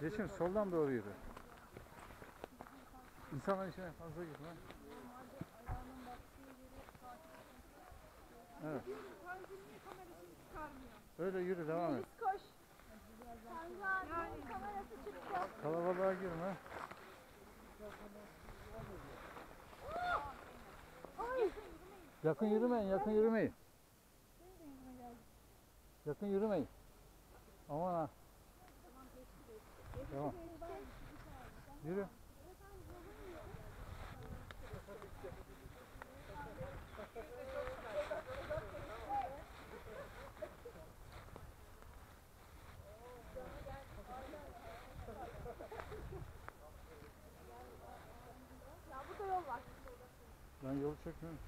Yeşim soldan doğru yürü. İnsanların içine fazla girme. Evet. Öyle yürü devam et. Koş. Kalabalığa girme. Yakın yürümeyin, yakın yürümeyin. Yakın yürümeyin. Aman ha. Tamam. Yürü. Ben yolu çekmiyorum.